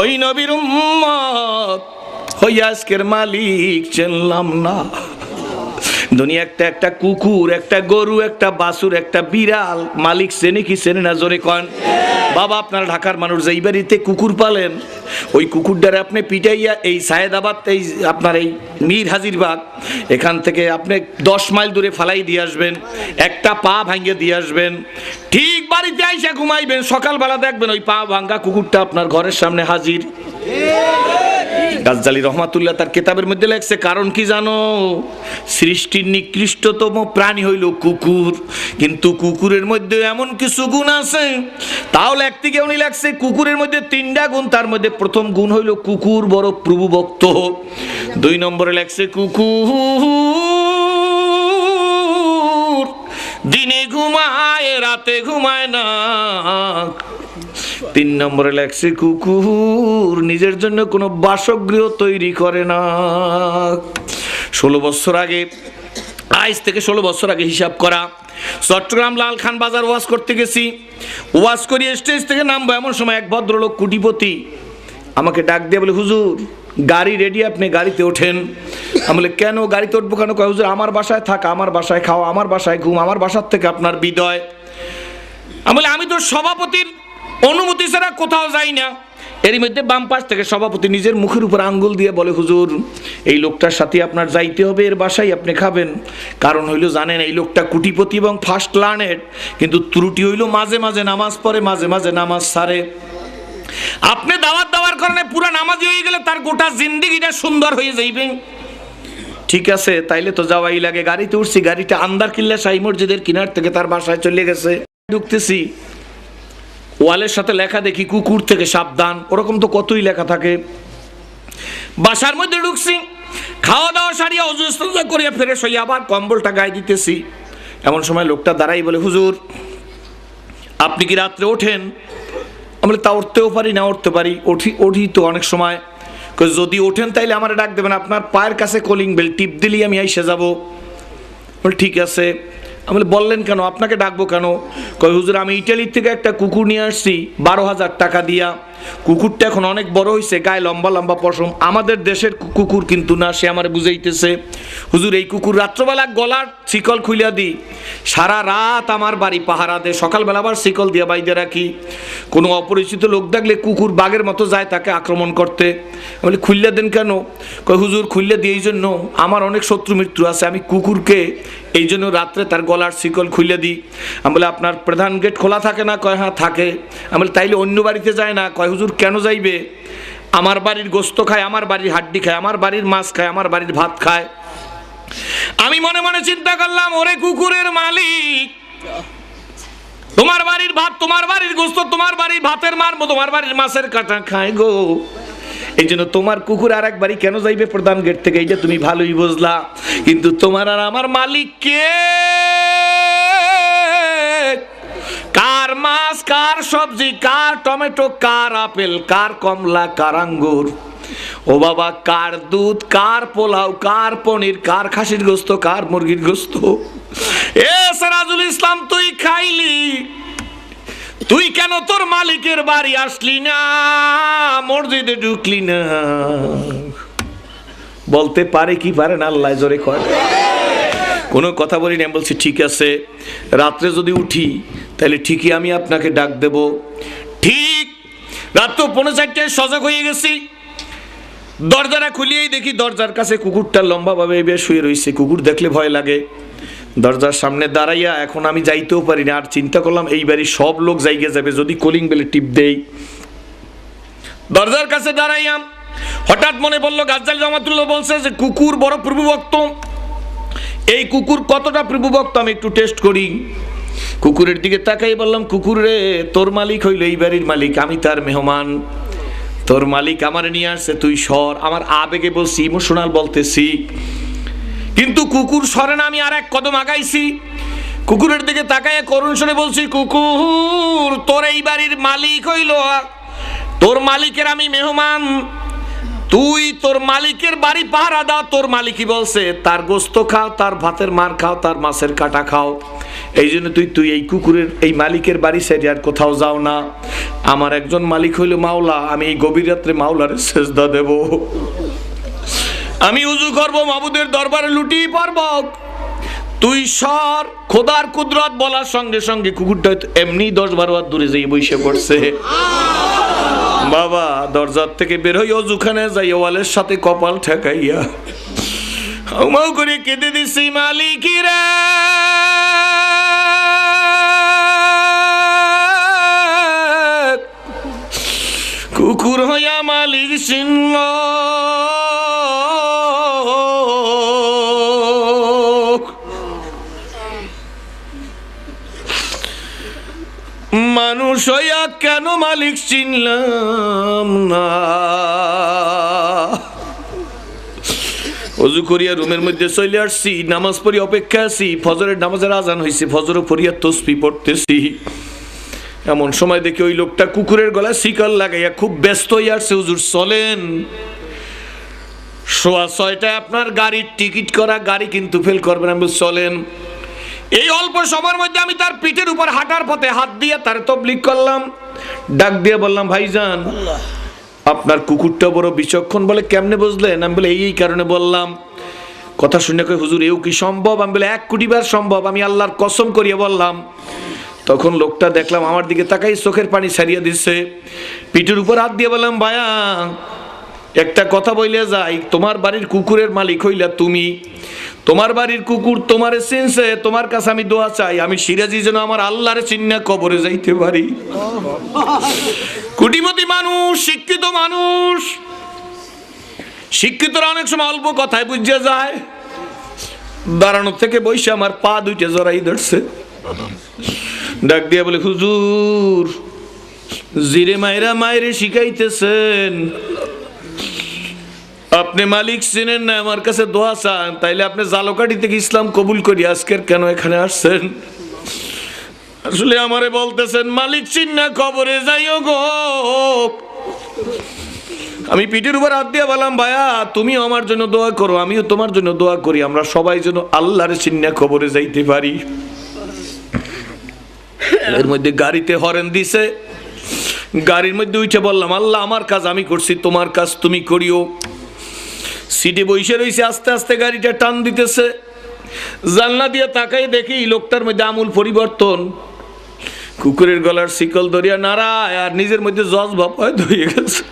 ওই নবীর উম্মত ওই আজকের মালিক চিনলাম না। দুনিয়া একটা একটা কুকুর, একটা গরু, একটা বাসুর একটা বিড়াল। মালিক চেনে কি চেনে না, জোরে কন। বাবা, আপনার ঢাকার মানুষ যেই বাড়িতে কুকুর পালেন, ওই কুকুরটারে আপনি পিটাইয়া এই সায়েদাবাদ, এই আপনার এই মীর হাজিরবাগ, এখান থেকে আপনি দশ মাইল দূরে ফালাই দিয়ে আসবেন, একটা পা ভাঙিয়ে দিয়ে আসবেন। ঠিক বাড়িতে আইসা ঘুমাইবেন, সকালবেলা দেখবেন ওই পা ভাঙ্গা কুকুরটা আপনার ঘরের সামনে হাজির। গাজ্জালি রহমাতুল্লাহ তার কেতাবের মধ্যে লেখছে, কারণ কি জানো? সৃষ্টির নিকৃষ্টতম প্রাণী হইল কুকুর। কিন্তু কুকুরের মধ্যে এমন কিছু গুণ আছে। তাহলে একদিকে উনি লেখছে, কুকুরের মধ্যে তিনটা গুণ, তার মধ্যে প্রথম গুণ হইল কুকুর, বড় প্রভুভক্ত। দুই নম্বরে লেখছে, কুকুর দিনে ঘুমায়, রাতে ঘুমায় না। তিন নম্বরে লেখছে, কুকুর, নিজের জন্য কোনো বাসগৃহ তৈরি করে না। ষোলো বছর আগে আজ থেকে ষোলো বছর আগে হিসাব করা, চট্টগ্রাম লাল খান বাজার ওয়াজ করতে গেছি। ওয়াজ করি স্টেজ থেকে নামবো, এমন সময় এক ভদ্রলোক কুটিপতি আমাকে ডাক দিয়ে বলে, হুজুর, গাড়ি রেডি আপনি গাড়িতে ওঠেন। আমি বলে, কেন গাড়িতে উঠবো কেন? কয়, হুজুর, আমার বাসায় থাকা, আমার বাসায় খাওয়া আমার বাসায় ঘুম, আমার বাসার থেকে আপনার বিদয়। আমি বলে, আমি তো সভাপতির অনুমতি ছাড়া কোথাও যাই না। এরই মধ্যে বাম পাশ থেকে সভাপতি নিজের মুখের উপর আঙ্গুল দিয়ে বলে, হুজুর, এই লোকটার সাথে আপনার যাইতে হবে, এর বাসায় আপনি খাবেন। কারণ হইল জানেন, এই লোকটা কুটিপতি এবং ফার্স্ট লার্নেড কিন্তু ত্রুটি হইল মাঝে মাঝে নামাজ পড়ে, মাঝে মাঝে নামাজ সারে। আপনি দাওয়াত দেওয়ার কারণে পুরো নামাজি হয়ে গেলে তার গোটা জিন্দিগিটা সুন্দর হয়ে যাইবে। ঠিক আছে, তাইলে তো যাওয়াই লাগে। গাড়িতে উঠছি, গাড়িটা আন্দার কিল্লা সাই মসজিদের কিনার থেকে তার বাসায় চলে গেছে। ঢুকতেছি। ওয়ালের সাথে লেখা দেখি কুকুর থেকে সাবধান। ওরকম তো কতই লেখা থাকে। বাসার মধ্যে ঢুকছি খাওয়া দাওয়া সারিয়া অজুস্তা করিয়া ফেরে সই আবার কম্বলটা গায়ে দিতেছি। এমন সময় লোকটা দাঁড়াই বলে, হুজুর, আপনি কি রাত্রে ওঠেন? আমি তা উঠতেও পারি, না উঠতে পারি। উঠি উঠি তো অনেক সময়। যদি ওঠেন তাইলে আমার ডাক দেবেন। আপনার পায়ের কাছে কলিং বেল টিপ দিলেই আমি এসে যাব। বলে, ঠিক আছে। আমি বললেন কেন? আপনাকে ডাকবো কেন? কই হুজুর, আমি ইটালির থেকে একটা কুকুর নিয়ে আসছি, বারো হাজার টাকা দিয়া। কুকুরটা এখন অনেক বড় হয়েছে গায়ে লম্বা লম্বা পশম। আমাদের দেশের কুকুর কিন্তু না, সে আমার বুঝাইতেছে। হুজুর, এই কুকুর রাত্রবেলা গলার শিকল খুলিয়া দিই সারা রাত আমার বাড়ি পাহারা দে সকালবেলা আবার শিকল দিয়া বাইদে রাখি। কোনো অপরিচিত লোক দেখলে কুকুর বাঘের মতো যায় তাকে আক্রমণ করতে। বলি খুললে দেন কেন? কই হুজুর খুললে দিয়ে এই জন্য আমার অনেক শত্রু মৃত্যু আছে, আমি কুকুরকে এই জন্য রাত্রে তার গলার শিকল খুলে দিই। আমি বলে, আপনার প্রধান গেট খোলা থাকে না? কয় হ্যাঁ থাকে। আমি বলে, তাইলে অন্য বাড়িতে যায় না? কয়, হুজুর, কেন যাইবে? আমার বাড়ির গোস্ত খায়, আমার বাড়ির হাড্ডি খায়, আমার বাড়ির মাছ খায়, আমার বাড়ির ভাত খায়। আমি মনে মনে চিন্তা করলাম, ওরে কুকুরের মালিক, তোমার বাড়ির ভাত, তোমার বাড়ির গোস্ত, তোমার বাড়ির ভাতের মারবো তোমার বাড়ির মাছের কাটা খায় গো। এই জন্য তোমার কুকুর আর একবারই কেন যাইবে প্রধান গেট থেকে? এইটা তুমি ভালোই বুঝলা। কিন্তু তোমার আর আমার মালিক কে? কার মাছ, কার সবজি, কার টমেটো, কার আপেল, কার কমলা, কার আঙ্গুর? ও বাবা, কার দুধ, কার পোলাও, কার পনির, কার খাসির গোস্ত, কার মুরগির গোস্ত? এ সারাজুল ইসলাম, তুই খাইলি? তুই কেন তোর মালিকের বাড়ি আসলি না? মসজিদে ঢুকলি না? বলতে পারে কি পারে না, আল্লাহ জোরে কয় কোনো কথা বলি না বলছি ঠিক আছে, রাত্রে যদি উঠি, তাহলে ঠিকই আমি আপনাকে ডাক দেব। ঠিক, রাত তো পনেরো চারটায় সজাগ হয়ে গেছি। দরজাটা খুলিয়েই দেখি দরজার কাছে কুকুরটা লম্বাভাবে শুয়ে রয়েছে কুকুর দেখলে ভয় লাগে। দরজার সামনে দাঁড়াইয়া এখন আমি যাইতেও পারি না। আর চিন্তা করলাম, এই বাড়ির সব লোক যাইগে যাবে, যদি কলিং বেলে টিপ দেই। দরজার কাছে দাঁড়াইয়াম। হঠাৎ মনে পড়ল, গাজ্জাল জামাতুল্লাহ বলছে যে, কুকুর বড় প্রভুভক্ত এই কুকুর কতটা প্রভুভক্ত আমি একটু টেস্ট করি। কুকুরের দিকে তাকাই বললাম, কুকুর রে, তোর মালিক হইল এই বাড়ির মালিক, আমি তার মেহমান। তোর মালিক আমার নিয়ে আসছে, তুই সর। আমার আবেগে বলছি, ইমোশনাল বলতেছি কিন্তু কুকুর সরে না, আমি আর এক কদম আগাইছি। কুকুরের দিকে তাকায় করুণ সরে বলছি, কুকুর, তোর এই বাড়ির মালিক হইল তোর মালিকের আমি মেহমান। তুই তোর মালিকের বাড়ি পাহারা দাও, তোর মালিকই বলছে, তার গোস্ত খাও, তার ভাতের মার খাও, তার মাছের কাটা খাও। এই জন্য তুই তুই এই কুকুরের, এই মালিকের বাড়ি সাইডে আর কোথাও যাও না। আমার একজন মালিক হইল মাওলা, আমি এই গভীর রাত্রে মাওলারে সেজদা দেব। আমি উজু করব মাবুদের দরবারে লুটি পারব। তুই সর, খোদার কুদরত বলার সঙ্গে সঙ্গে কুকুরটা এমনি দশ বারো হাত দূরে যেয়ে বসে পড়ছে। বাবা, দরজার থেকে বের হই অজুখানে যাই, ওয়ালের সাথে কপাল ঠেকাইয়া। হাউমাউ করে কেঁদে দিছি মালিকিরা কুকুর হইয়া মালিক চিনল মানুষ হইয়া কেন মালিক চিনলাম না? অজু করিয়া রুমের মধ্যে চলে আসছি, নামাজ পড়ি অপেক্ষা আছি, ফজরের নামাজের আজান হয়েছে ফজর পড়িয়া তসবি পড়তেছি। এমন সময় দেখে ওই লোকটা কুকুরের গলায় শিকল লাগাইয়া খুব ব্যস্ত হয়ে আসছে, হুজুর, চলেন। সোয়া ছয়টায় আপনার গাড়ির টিকিট করা, গাড়ি কিন্তু ফেল করবেন। আমি চলেন। এই অল্প সময়ের মধ্যে আমি তার পিঠের উপর হাঁটার পথে হাত দিয়ে তার তবলিক করলাম। ডাক দিয়ে বললাম ভাইজান আপনার কুকুরটা বড় বিচক্ষণ বলে কেমনে বুঝলেন? আমি বলে এই কারণে বললাম। কথা শুনে কই হুজুর এও কি সম্ভব? আমি বলে এক কোটি বার সম্ভব। আমি আল্লাহর কসম করিয়ে বললাম। তখন লোকটা দেখলাম আমার দিকে তাকাই চোখের পানি ছাড়িয়ে দিচ্ছে পিঠের উপর হাত দিয়ে বললাম ভায়া একটা কথা বইলে যাই তোমার বাড়ির কুকুরের মালিক হইলা তুমি। তোমার বাড়ির কুকুর তোমারে চিনছে, তোমার কাছে আমি দোয়া চাই। আমি সিরাজি যেন আমার আল্লাহর চিহ্নে কবরে যাইতে পারি। কুটিমতি মানুষ, শিক্ষিত মানুষ। শিক্ষিতরা অনেক সময় অল্প কথায় বুঝে যায়। দাঁড়ানোর থেকে বসে আমার পা দুইটা জড়াই ধরছে। ডাক দিয়ে বলে, হুজুর, জিরে মায়েরা মায়েরে শিখাইতেছেন। আপনি মালিক চিনেন না, আমার কাছে দোয়া চান, তাইলে আপনি জালকাটি থেকে ইসলাম কবুল করি, আজকের কেন এখানে আসছেন? আসলে আমারে বলতেছেন, মালিক চিন্না খবরে যাইও গো। আমি পিঠের উপর হাত দিয়ে বললাম, ভাইয়া, তুমিও আমার জন্য দোয়া করো, আমিও তোমার জন্য দোয়া করি, আমরা সবাই যেন আল্লাহর চিন্না খবরে যাইতে পারি। এর মধ্যে গাড়িতে হরেন দিছে, গাড়ির মধ্যে উঠে বললাম, আল্লাহ, আমার কাজ আমি করছি, তোমার কাজ তুমি করিও। সিটে বসে রয়েছে আস্তে আস্তে গাড়িটা টান দিতেছে। জানলা দিয়ে তাকাই দেখি লোকটার মধ্যে আমূল পরিবর্তন। কুকুরের গলার শিকল ধরিয়া নাড়ায় আর নিজের মধ্যে জজ ভাব হয়, ধরিয়ে গেছে।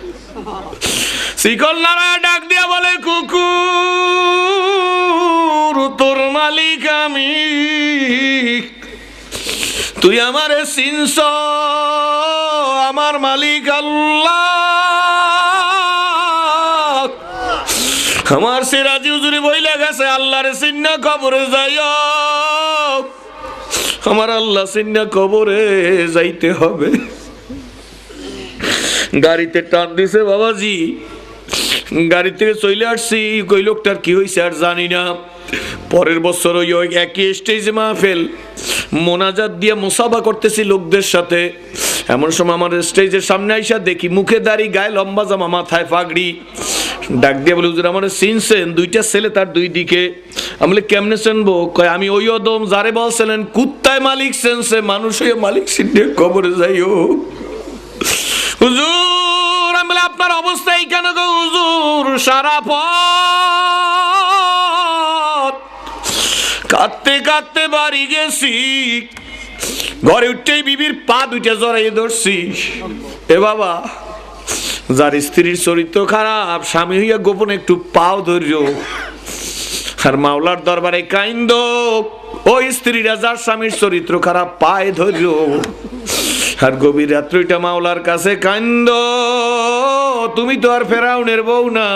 শিকল নাড়ায় ডাক দিয়া বলে, কুকুর, তোর মালিক আমি। তুই আমারে চিনস আমার মালিক আল্লাহ। আমার সে রাজি উজুরি বইলে গেছে, আল্লাহর চিহ্ন কবরে যাই আমার আল্লাহ চিহ্ন কবরে যাইতে হবে। গাড়িতে টান দিছে বাবাজি। গাড়ি থেকে চলে আসছি, কই লোকটার কি হয়েছে আর জানি না। পরের বছর ওই ওই একই স্টেজে মাহফেল। মোনাজাত দিয়ে মুসাফা করতেছি লোকদের সাথে। এমন সময় আমার স্টেজের সামনে আইসা দেখি মুখে দাড়ি, গায়ে লম্বা জামা, মাথায় পাগড়ি। ডাক দিয়ে বলে হুজুর আমার চিনছেন দুইটা ছেলে তার দুই দিকে। আমি বলি, কেমনে চিনবো কয় আমি ওই অদম যারে বলছিলেন কুত্তায় মালিক সেনসে মানুষ হয়ে মালিক সিদ্ধে কবরে যাইও। হুজুর আমি বলে আপনার অবস্থা এই কেন গো হুজুর? সারা পথ কাঁদতে কাঁদতে বাড়ি গেছি। ঘরে উঠতেই বিবির পা দুইটা জড়াই ধরছি। এ বাবা যার স্ত্রীর চরিত্র খারাপ, স্বামী হইয়া গোপনে একটু পাও ধৈর্য আর মাওলার দরবারে কাইন্দ ওই স্ত্রীরা যার স্বামীর চরিত্র খারাপ পায় ধৈর্য আর গভীর রাত্রিটা মাওলার কাছে, কাইন্দ, তুমি তো আর ফেরাউনের বউ না।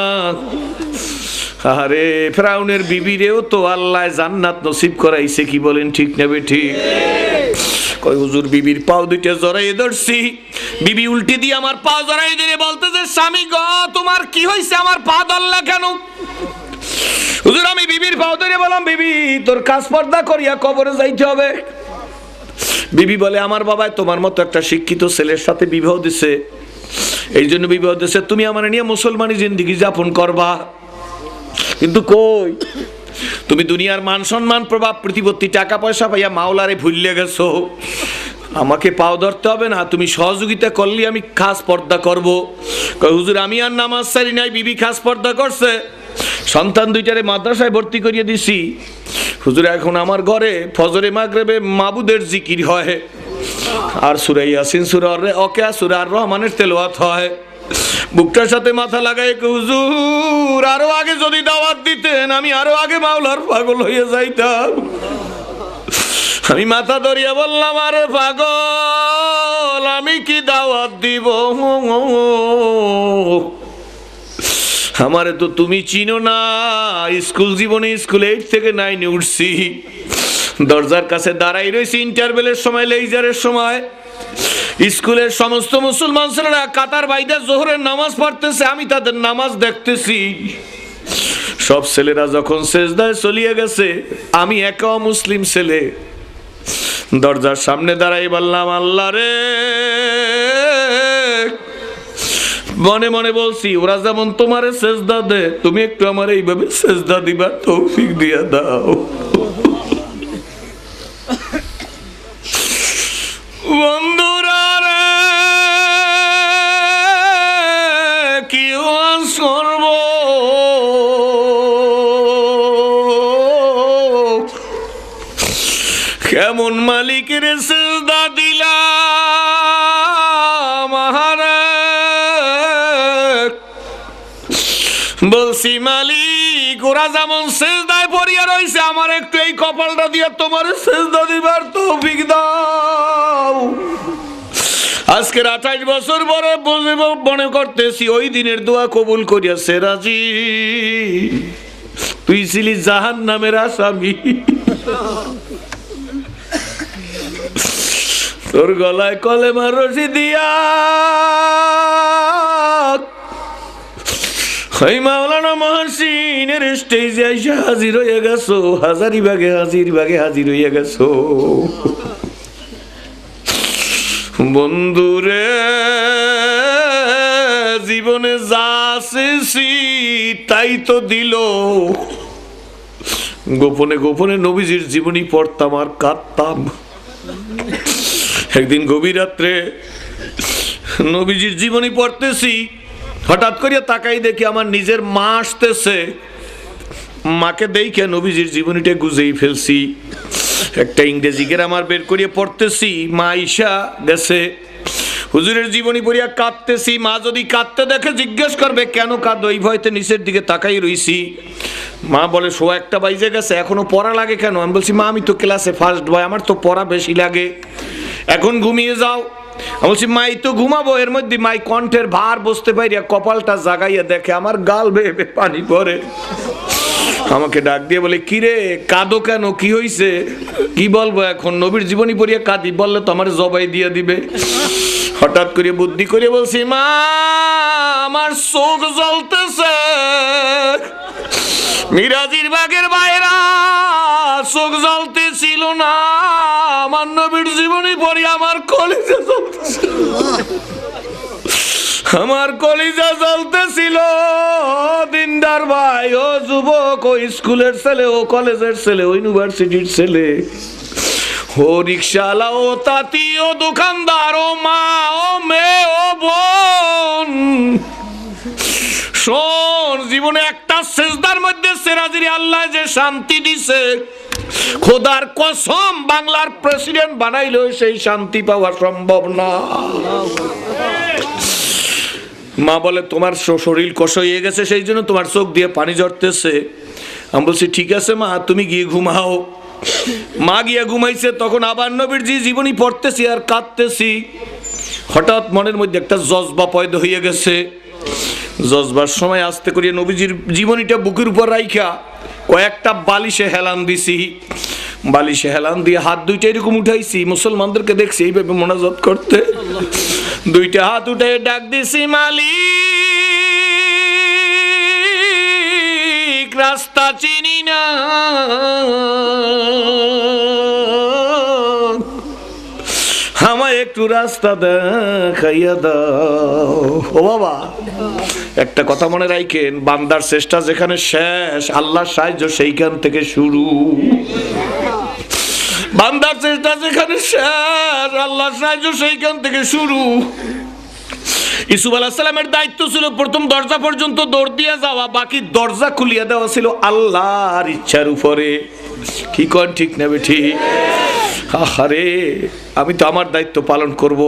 আরে ফেরাউনের বিবিরেও তো আল্লাহ জান্নাত নসিব করাইছে, কি বলেন ঠিক নেবে ঠিক? কই হুজুর, বিবির পাও দুইটা জড়াই ধরছি। বিবি উল্টি দিয়ে আমার পা জড়াই দিয়ে বলতেছে, স্বামী গ, তোমার কি হয়েছে আমার পা ধরলা কেন? হুজুর, আমি বিবির পাও ধরে বললাম, বিবি, তোর কাজ পর্দা করিয়া কবরে যাইতে হবে। বিবি বলে, আমার বাবাই তোমার মতো একটা শিক্ষিত ছেলের সাথে বিবাহ দিছে। এই জন্য বিবাহ দেশে তুমি আমার নিয়ে মুসলমানি জিন্দিগি যাপন করবা। কিন্তু কই? তুমি দুনিয়ার মান সম্মান, প্রভাব, প্রতিপত্তি, টাকা পয়সা পাইয়া মাওলারে ভুললে গেছো। আমাকে পাও ধরতে হবে না, তুমি সহযোগিতা করলে আমি খাস পর্দা করব। হুজুর, আমি আর নামাজ সারি নাই, বিবি খাস পর্দা করছে। সন্তান দুইটারে মাদ্রাসায় ভর্তি করিয়ে দিছি। হুজুর, এখন আমার ঘরে ফজরে, মাগরেবে মাবুদের জিকির হয়। আর সুরাই ইয়াসিন সুরার ওকে সুরার রহমানের তেলাওয়াত হয়। বুকটার সাথে মাথা লাগাই হুজুর, আরও আগে যদি দাওয়াত দিতেন, আমি আরও আগে মাওলার পাগল হয়ে যাইতাম। আমি মাথা ধরিয়া বললাম, আরে পাগল, আমি কি দাওয়াত দিব? আমারে তো তুমি চিনো না, স্কুল জীবনে স্কুল এইট থেকে নাইনে উঠছি। দরজার কাছে দাঁড়াই রয়েছি ইন্টারভেলের সময় লেইজারের সময়। স্কুলের সমস্ত মুসলমান ছেলেরা কাতার বাইদা জোহরের নামাজ পড়তেছে, আমি তাদের নামাজ দেখতেছি। সব ছেলেরা যখন শেষদায় চলিয়ে গেছে, আমি একা মুসলিম ছেলে। দরজার সামনে দাঁড়াই বললাম, আল্লাহ রে! মনে মনে বলছি, ওরা যেমন তোমারে সেজদা দে তুমি একটু আমার এইভাবে সেজদা দিবা তৌফিক দিয়া দাও। কেমন মালিকের সেজদা দিলাম বলছি, মালিক, ওরা যেমন সেজদায় পড়িয়া রইছে, আমার একটু এই কপালটা দিয়ে তোমার সেজদা দিবার তৌফিক দাও। আজকের আঠাইশ বছর পরে মনে করতেছি ওই দিনের দোয়া কবুল করিয়াছে, রাজি? তুই ছিলি জাহান নামের আসামি। তোর গলায় কলেমার রশি দিয়া। ওই মাওলানা মহাসিনের স্টেজে এসে হাজির হয়ে গেছো। হাজারি বাগে হাজির বাগে হাজির হয়ে গেছো। বন্ধুরে, জীবনে যা চেয়েছি, তাই তো দিল। গোপনে গোপনে নবীজির জীবনী পড়তাম আর কাঁদতাম। একদিন গভীর রাত্রে নবীজির জীবনী পড়তেছি, হঠাৎ করিয়া তাকাই দেখি আমার নিজের মা আসতেছে। মাকে দেখে নবীজির জীবনীটা গুজেই ফেলছি। একটা ইংরেজি গ্রামার বের করিয়ে পড়তেছি, মা ঈশা গেছে। হুজুরের জীবনী পড়িয়া কাঁদতেছি, মা যদি কাঁদতে দেখে জিজ্ঞেস করবে, কেন কাঁদ? ওই ভয়তে নিচের দিকে তাকাই রইছি। মা বলে শো একটা বাইজে গেছে, এখনও পড়া লাগে কেন? আমি বলছি, মা, আমি তো ক্লাসে ফার্স্ট বয় আমার তো পড়া বেশি লাগে। এখন ঘুমিয়ে যাও। আমি বলছি, মাই, তো ঘুমাবো। এর মধ্যে মাই কণ্ঠের ভার বসতে পারিয়া কপালটা জাগাইয়া দেখে, আমার গাল বেয়ে পানি পড়ে। আমাকে ডাক দিয়ে বলে কিরে কাঁদো কেন? কি হইছে? কি বলব এখন? নবীর জীবনী পড়িয়া কাঁদি, বললে তো আমার জবাই দিয়ে দিবে। হঠাৎ করে বুদ্ধি করে বলছি, মা, আমার চোখ জ্বলতেছে। মিরাজির বাগের বাইরা চোখ জ্বলতে ছিল না। আমার নবীর জীবনী পড়ি আমার কলেজে জ্বলতেছে আমার কলিজা জ্বলতেছিল দিনদার ভাই, ও যুবক, ও স্কুলের ছেলে, ও কলেজের ছেলে, ও ইউনিভার্সিটির ছেলে। ও রিক্সাওয়ালা, ও তাঁতি, ও দোকানদার, ও মা, ও মেয়ে, ও বোন। শোন, জীবনে মধ্যে আল্লাহ যে শান্তি দিছে, খোদার কসম বাংলার প্রেসিডেন্ট সেই শান্তি পাওয়া সম্ভব না। মা বলে, তোমার শরীর কষ হয়ে গেছে, সেই জন্য তোমার চোখ দিয়ে পানি ঝরতেছে। আমি বলছি, ঠিক আছে মা, তুমি গিয়ে ঘুমাও। মা গিয়ে ঘুমাইছে, তখন আবার নবীর জি জীবনী পড়তেছি আর কাঁদতেছি। হঠাৎ মনের মধ্যে একটা জজবা পয়দা হয়ে গেছে। জজবার সময় আসতে করিয়ে নবীজির জীবনীটা বুকের উপর রাইখা, কয়েকটা বালিশে হেলান দিছি। বালিশে হেলান দিয়ে হাত দুইটা এরকম উঠাইছি, মুসলমানদেরকে দেখছি এইভাবে মোনাজত করতে। দুইটা হাত উঠে ডাক দিছি, মালিক, রাস্তা চিনি রাস্তা দেখাইয়া দাও। ও বাবা, একটা কথা মনে রাখেন বান্দার চেষ্টা যেখানে শেষ, আল্লাহর সাহায্য সেইখান থেকে শুরু। বান্দার চেষ্টা যেখানে শেষ, আল্লাহর সাহায্য সেইখান থেকে শুরু। আলাহিসাল্লামের দায়িত্ব ছিল প্রথম দরজা পর্যন্ত দৌড় দিয়ে যাওয়া, বাকি দরজা খুলিয়ে দেওয়া ছিল আল্লাহর ইচ্ছার উপরে। কি কন ঠিক নেবে ঠিক? আরে আমি তো আমার দায়িত্ব পালন করব।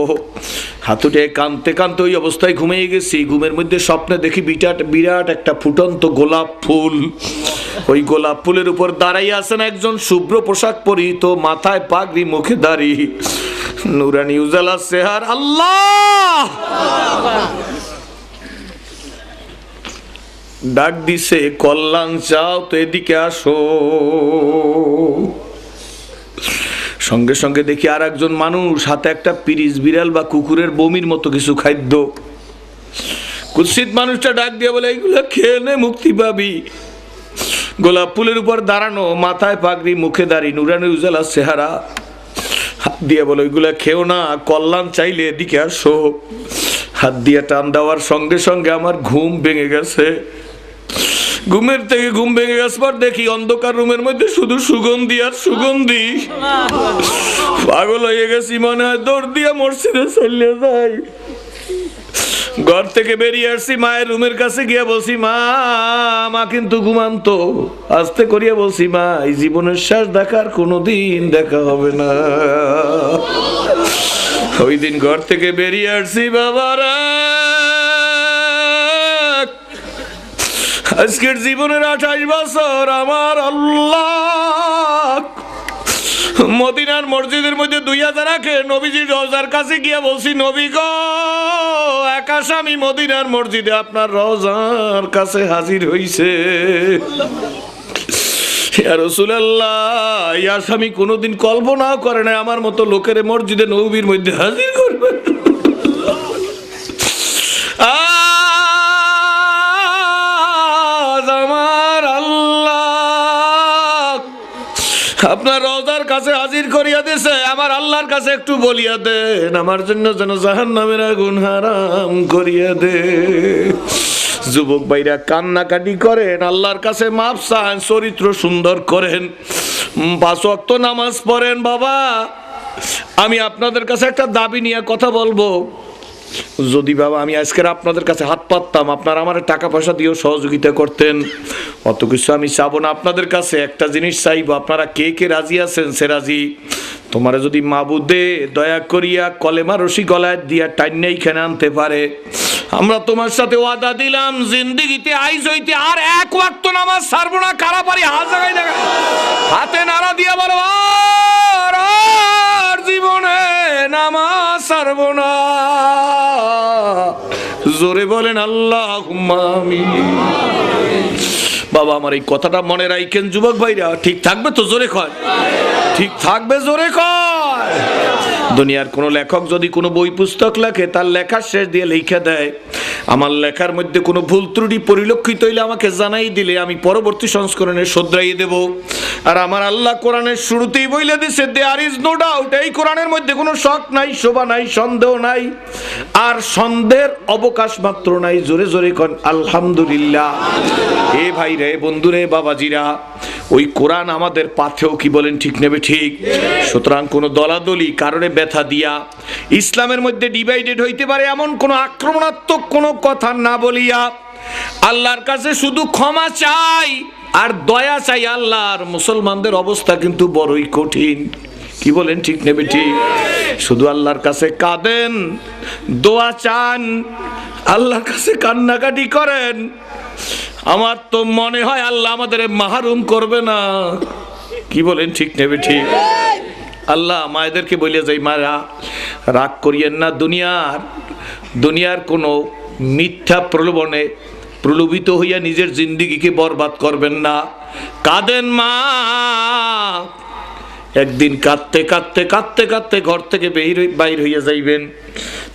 হাতুটে কানতে কানতে ওই অবস্থায় ঘুমিয়ে গেছি। ঘুমের মধ্যে স্বপ্নে দেখি বিরাট বিরাট একটা ফুটন্ত গোলাপ ফুল। ওই গোলাপ ফুলের উপর দাঁড়াই আছেন একজন শুভ্র পোশাক পরিহিত, মাথায় পাগড়ি, মুখে দাঁড়ি। নুরানি উজালা সেহার আল্লাহ! ডাক দিছে, কল্যাণ চাও তো এদিকে আসো। সঙ্গে সঙ্গে দেখি আর একজন মানুষ হাতে একটা পিরিস বিড়াল বা কুকুরের বমির মতো কিছু খাদ্য। কুৎসিত মানুষটা ডাক দিয়ে বলে এগুলো খেয়ে মুক্তি পাবি। গোলাপ ফুলের উপর দাঁড়ানো, মাথায় পাগড়ি, মুখে দাঁড়ি, নুরানি উজালা চেহারা। হাত দিয়ে বলে, ওইগুলা খেও না, কল্যাণ চাইলে এদিকে আসো। হাত দিয়ে টান দেওয়ার সঙ্গে সঙ্গে আমার ঘুম ভেঙে গেছে। ঘুমের থেকে ঘুম ভেঙে পর দেখি অন্ধকার রুমের মধ্যে শুধু সুগন্ধি আর সুগন্ধি। পাগল হয়ে গেছি, মনে হয় দৌড় দিয়ে মসজিদে চলে যাই। ঘর থেকে বেরিয়ে আসছি, মায়ের রুমের কাছে গিয়ে বলছি, মা মা কিন্তু ঘুমান্ত। আস্তে করিয়া বলছি, মা, এই জীবনের শ্বাস দেখার কোনোদিন দেখা হবে না। ওই দিন ঘর থেকে বেরিয়ে আসছি, বাবারা আজকের জীবনের আঠাশ বছর আমার আল্লাহ। মদিনার মসজিদের মধ্যে দুই হাজার রাখে নবীজি রোজার কাছে গিয়ে বলছি, নবী গো স্বামী মদিনার মসজিদে আপনার রোজার কাছে হাজির হইছে। স্বামী কোনোদিন কল্পনাও করে না আমার মতো লোকের মসজিদে নবীর মধ্যে হাজির করবে। হাজির করিয়া দিছে, আমার আল্লাহর কাছে একটু বলিয়া দেন, আমার জন্য যেন জাহান নামের আগুন হারাম করিয়া দে। যুবক ভাইরা কান্নাকাটি করেন, আল্লাহর কাছে মাপ চান, চরিত্র সুন্দর করেন। পাঁচ অক্ত নামাজ পড়েন, বাবা। আমি আপনাদের কাছে একটা দাবি নিয়ে কথা বলব। যদি বাবা, আমি আজকের আপনাদের কাছে হাত পাততাম, আপনারা আমার টাকা পয়সা দিয়েও সহযোগিতা করতেন। অত কিছু আমি চাবো না আপনাদের কাছে, একটা জিনিস চাইব, আপনারা কে কে রাজি আছেন সে রাজি। তোমারা যদি মাবুদে দয়া করিয়া কলেমা রশি গলায় দিয়া টাইনে এইখানে আনতে পারে। আমরা তোমার সাথে ওয়াদা দিলাম, জিন্দিগিতে আইজ হইতে আর এক ওয়াক্ত নামাজ ছাড়বো না কারা পারি হাত হাতে নাড়া দিয়া বলো জীবনে নামাজ না। জোরে বলেন আল্লাহ আমি বাবা, আমার এই কথাটা মনে রাখেন যুবক ভাইরা, ঠিক থাকবে তো জোরে কয়? ঠিক থাকবে জোরে কয়। দুনিয়ার কোনো লেখক যদি কোনো বই পুস্তক লেখে, তার লেখার শেষ দিয়ে লিখে দেয়। আমার লেখার মধ্যে কোনো ভুল ত্রুটি পরিলক্ষিত হইলে আমাকে জানাই দিলে আমি পরবর্তী সংস্করণে শোধরাই দেব। আর আমার আল্লাহ কোরআনের শুরুতেই বইলে দিছে দেয়ার ইজ নো ডাউট এই কোরআনের মধ্যে কোনো শখ নাই, শোভা নাই, সন্দেহ নাই। আর সন্দেহের অবকাশ মাত্র নাই, জোরে জোরে কন, আলহামদুলিল্লাহ। এ ভাই রে বন্ধু রে বাবাজিরা ওই কোরআন আমাদের পাথেও কি বলেন ঠিক নেবে ঠিক? সুতরাং কোনো দলাদলি, কারণে ব্যথা দিয়া ইসলামের মধ্যে ডিভাইডেড হইতে পারে এমন কোনো আক্রমণাত্মক কোনো কথা না বলিয়া আল্লাহর কাছে শুধু ক্ষমা চাই আর দয়া চাই আল্লাহর। মুসলমানদের অবস্থা কিন্তু বড়ই কঠিন। কি বলেন ঠিক নেবে ঠিক? শুধু আল্লাহর কাছে কাঁদেন, দোয়া চান, আল্লাহর কাছে কান্নাকাটি করেন আমার তো মনে হয় আল্লাহ আমাদের মাহরুম করবে না। কি বলেন ঠিক নেবে ঠিক? আল্লাহ মায়েদেরকে বলিয়া যাই মারা রাগ করিয়েন না দুনিয়ার। দুনিয়ার কোনো মিথ্যা প্রলোভনে প্রলোভিত হইয়া নিজের জিন্দিগিকে বরবাদ করবেন না। কাঁদেন মা। একদিন কাঁদতে কাঁদতে কাঁদতে কাঁদতে ঘর থেকে বের বাইর হইয়া যাইবেন।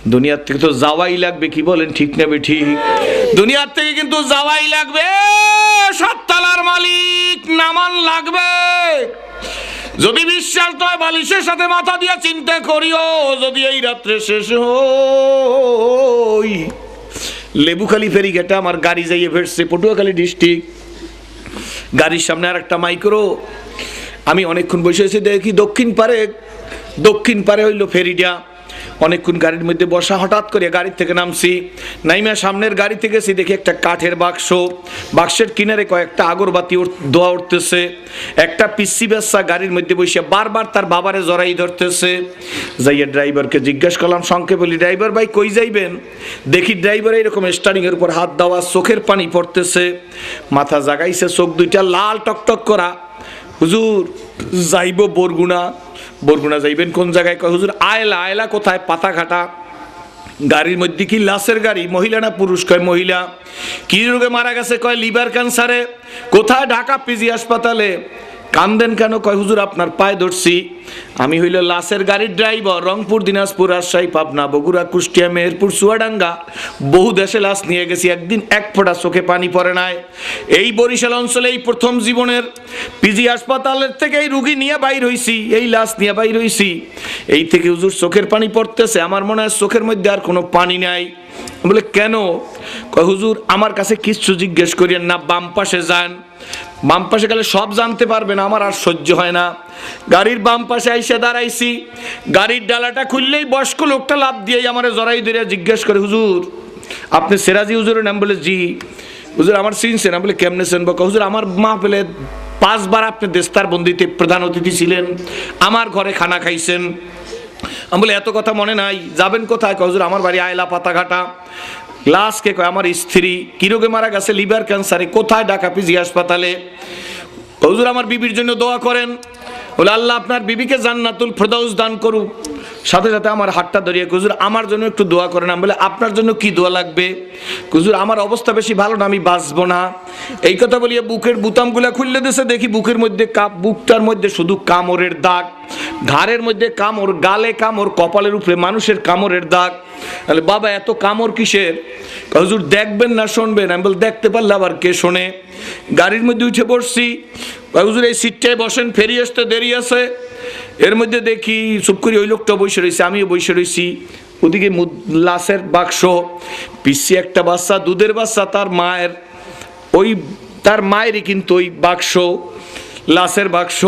দুনিয়ার থেকে তো যাওয়াই লাগবে, কি বলেন? ঠিক নেবে ঠিক? দুনিয়ার থেকে কিন্তু যাওয়াই লাগবে। সাততলার মালিক নামান লাগবে। যদি বিশ্বাস নয় বালিশের সাথে মাথা দিয়ে চিন্তা করিও, যদি এই রাত্রে শেষ হই। লেবুখালি ফেরিঘাটে আমার গাড়ি যাইয়ে ফেরছে, পটুয়াখালী ডিস্ট্রিক্ট। গাড়ির সামনে আর একটা মাইক্রো। আমি অনেকক্ষণ বসে আছি, দেখি দক্ষিণ পারে দক্ষিণ পারে হইল ফেরিটা। অনেকক্ষণ গাড়ির মধ্যে বসা, হঠাৎ করে গাড়ির থেকে নামছি। নাইমা সামনের গাড়ি থেকে গেছি দেখি একটা কাঠের বাক্স। বাক্সের কিনারে কয়েকটা আগরবাতি ধোয়া উঠতেছে। একটা পিসি বেসা গাড়ির মধ্যে বসে বারবার তার বাবারে জড়াই ধরতেছে। যাইয়া ড্রাইভারকে জিজ্ঞাসা করলাম সংক্ষেপ বলি, ড্রাইভার ভাই, কই যাইবেন? দেখি ড্রাইভার এরকম স্টারিং এর উপর হাত দেওয়া, চোখের পানি পড়তেছে। মাথা জাগাইছে, চোখ দুইটা লাল টকটক করা। হুজুর, যাইব বরগুনা। বরগুনা যাইবেন, কোন জায়গায়? কয়, হুজুর, আয়লা আয়লা কোথায়? পাতা ঘাটা গাড়ির মধ্যে কি লাশের গাড়ি? মহিলা না পুরুষ? কয়, মহিলা। কি রোগে মারা গেছে? কয়, লিভার ক্যান্সারে। কোথায়? ঢাকা পিজি হাসপাতালে। কান্দেন কেন? কয়, হুজুর, আপনার পায়ে ধরছি। আমি হইল লাশের গাড়ির ড্রাইভার, রংপুর, দিনাজপুর, রাজশাহী, পাবনা, বগুড়া, কুষ্টিয়া, মেহেরপুর, চুয়াডাঙ্গা। বহু দেশে লাশ নিয়ে গেছি। একদিন এক ফোঁটা চোখে পানি পড়ে নাই। এই বরিশাল অঞ্চলে এই প্রথম জীবনের পিজি হাসপাতালের থেকে এই রুগী নিয়ে বাইর হইছি। এই লাশ নিয়ে বাইর হইছি। এই থেকে হুজুর, চোখের পানি পড়তেছে। আমার মনে হয় চোখের মধ্যে আর কোনো পানি নাই। বলে, কেন? হুজুর, আমার কাছে কিচ্ছু জিজ্ঞেস করিয়েন না। বাম পাশে যান। বাম পাশে গেলে সব জানতে পারবেন আমার আর সহ্য হয় না। গাড়ির বাম পাশে আইসে দাঁড়াইছি। গাড়ির ডালাটা খুললেই বয়স্ক লোকটা লাভ দিয়েই আমার জড়াই ধরে জিজ্ঞেস করে হুজুর আপনি সেরাজি হুজুরের নাম বলে জি। হুজুর আমার চিনছেন আমি বলে কেমনে চেনবো? কয়, হুজুর আমার মা পেলে পাঁচবার আপনি দেস্তার বন্দিতে প্রধান অতিথি ছিলেন আমার ঘরে খানা খাইছেন। আমি বলে এত কথা মনে নাই যাবেন কোথায়? হুজুর আমার বাড়ি আয়লা পাতাঘাটা। লাস্টকে কয়, আমার স্ত্রী কি রোগে মারা গেছে? লিভার ক্যান্সারে কোথায় ঢাকা পিজি হাসপাতালে? হুজুর, আমার বিবির জন্য দোয়া করেন। বলে, আল্লাহ আপনার বিবিকে জান্নাতুল ফেরদাউস দান করুক। সাথে সাথে আমার হাতটা ধরিয়ে কুজুর আমার জন্য একটু দোয়া করেন। আমি বলে, আপনার জন্য কি দোয়া লাগবে? কুজুর আমার অবস্থা বেশি ভালো না, আমি বাঁচবো না। এই কথা বলিয়ে বুকের বুতামগুলা খুললে দেশে দেখি বুকের মধ্যে কাপ, বুকটার মধ্যে শুধু কামড়ের দাগ। ঘাড়ের মধ্যে কামড় গালে কামড় কপালের উপরে মানুষের কামড়ের দাগ। তাহলে বাবা এত কামড় কিসের? হুজুর দেখবেন না শুনবেন? আমি বল দেখতে পারলে আবার কে শোনে? গাড়ির মধ্যে উঠে কয়, হুজুর এই সিটটায় বসেন ফেরি আসতে দেরি আছে। এর মধ্যে দেখি চুপ করি ওই লোকটা বসে রয়েছে আমিও বসে রয়েছি। ওদিকে লাশের বাক্স। পিসি একটা বাচ্চা দুধের বাচ্চা তার মায়ের ওই তার মায়েরই কিন্তু ওই বাক্স। লাশের বাক্স।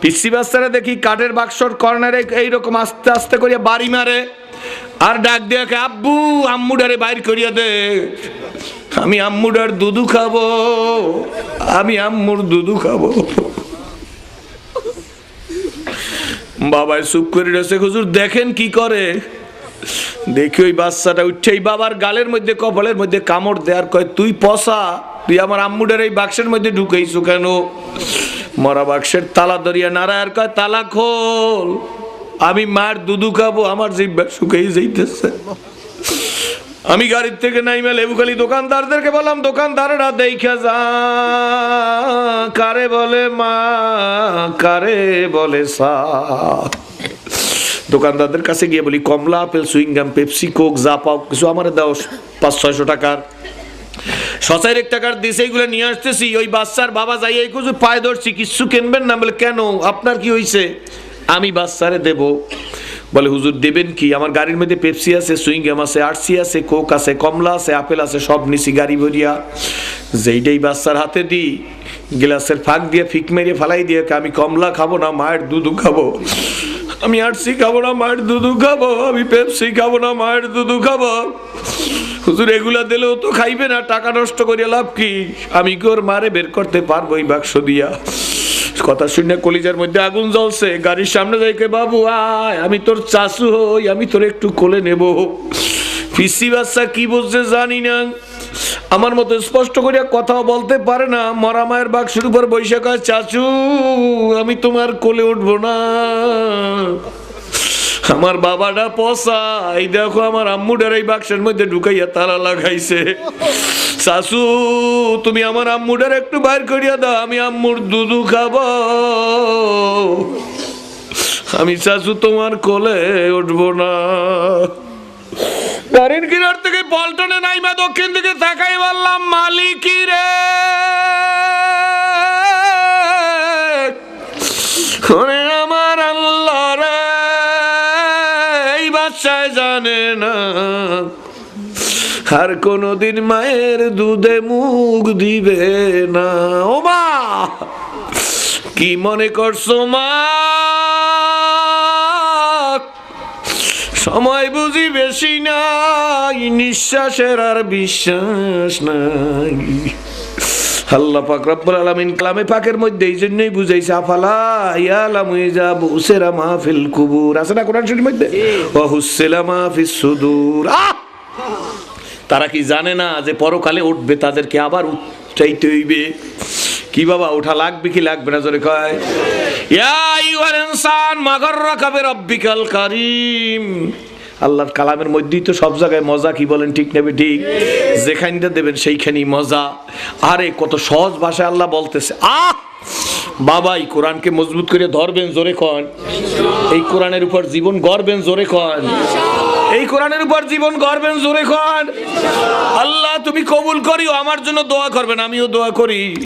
পিসি বাচ্চারা দেখি কাঠের বাক্সর কর্নারে এইরকম আস্তে আস্তে করিয়া বাড়ি মারে। আর ডাক দিয়ে আব্বু, আম্মুডারে বাইর করিয়া দে। আমি আম্মুডার দুধু খাব। আমি আম্মুর দুধু খাব। বাবাই চুপ করে রয়েছে। হুজুর, দেখেন কি করে? দেখি ওই বাচ্চাটা উঠছে এই বাবার গালের মধ্যে, কপালের মধ্যে কামড় দেয়ার কয়, তুই পসা তুই আমার আম্মুডের এই বাক্সের মধ্যে ঢুকেইছো কেন? মরা বাক্সের তালা ধরিয়া নারায়ার কয়, তালা খোল। আমি মার দুধু খাব, আমার জিব্বা শুকেই যাইতেছে। আমি গাড়ির থেকে নাইমে লেবুখালি দোকানদারদেরকে বললাম, দোকানদাররা দেখা যা। কারে বলে মা, কারে বলে সা। দোকানদারদের কাছে গিয়ে বলি, কমলা, apple chewing gum Pepsi, Coke, যা পাও, কিছু আমার দাও, পাঁচ, ছয়শো টাকার। শশাইর এক টাকার দিছে, এইগুলো নিয়ে আসতেছি। ওই বাচ্চার বাবা যাই, এই কিছু পায়ে ধরছি, কিচ্ছু কিনবেন না। বলে, কেন? আপনার কি হয়েছে আমি বাচ্চারে দেব। বলে, হুজুর, দেবেন কি? আমার গাড়ির মধ্যে পেপসি আছে সুইংগাম আছে, আরসি আছে, কোক আছে, কমলা আছে, আপেল আছে, সব নিছি গাড়ি ভরিয়া। যেইটাই বাচ্চার হাতে দিই, গ্লাসের ফাঁক দিয়ে ফিক মেরে ফালাই দিয়ে আমি কমলা খাব না, মায়ের দুধু খাব? আমি আরসি খাব না, মায়ের দুধু খাব। আমি পেপসি খাব না, মায়ের দুধু খাব। হুজুর, এগুলা দিলেও তো খাইবে না, টাকা নষ্ট করিয়া লাভ কি? আমি ওর মারে বের করতে পারব এই বাক্স দিয়া? কথা শুনে কলিজার মধ্যে আগুন জ্বলছে, গাড়ির সামনে যাইকে, বাবু, আয়, আমি তোর চাচু হই, আমি তোর একটু কোলে নেব। পিসি বাচ্চা কি বলছে জানি না। আমার মতো স্পষ্ট করিয়া কথাও বলতে পারে না। মরা মায়ের বাক্সের উপর বৈশাখ চাচু, আমি তোমার কোলে উঠবো না। আমার বাবাটা পসা এই দেখো আমার আম্মুটার এই বাক্সের মধ্যে ঢুকাইয়া তালা লাগাইছে। শাশু তুমি আমার আম্মুটার একটু বাইর করিয়া দাও, আমি আম্মুর দুধু খাব। আমি শাশু তোমার কোলে উঠবো না। গাড়ির কিনার থেকে পল্টনে নাইমা দক্ষিণ দিকে তাকাই বললাম, মালিকি রে? ওরে না। আর কোনোদিন মায়ের দুধে মুখ দিবে না। ও মা! কি মনে করছ মা? সময় বুঝি বেশি নাই, নিঃশ্বাসের আর বিশ্বাস নাই। আল্লাহ পাক রব্বুল আলামিন কালামে পাকের মধ্যে এই জন্যই বুঝাইছে আফালা ইয়ালামু ইজা বুসিরা মাহফিল কুবুর? আছে না কোরআন শরীফের মধ্যে? ওয়া হুসিলা মাহফিস সুদূর। আহ! তারা কি জানে না যে পরকালে উঠবে তাদেরকে আবার উঠাইতে হইবে? কি বাবা ওঠা লাগবে কি লাগবে না জোরে কয়? ইয়া আইয়ুহাল ইনসান মাগাররাকা বিরাব্বিকাল কারীম। আল্লাহর কালামের মধ্যেই তো সব জায়গায় মজা, কি বলেন, ঠিক নেবে, ঠিক? যেখানটা দেবেন, সেইখানেই মজা। আরে, কত সহজ ভাষায় আল্লাহ বলতেছে। আহ! বাবাই কোরআনকে মজবুত করে ধরবেন, জোরে কন। এই কোরআনের উপর জীবন গড়বেন, জোরে কন। এই কোরআনের উপর জীবন গড়বেন, জোরে কন। আল্লাহ, তুমি কবুল করিও, আমার জন্য দোয়া করবেন, আমিও দোয়া করি।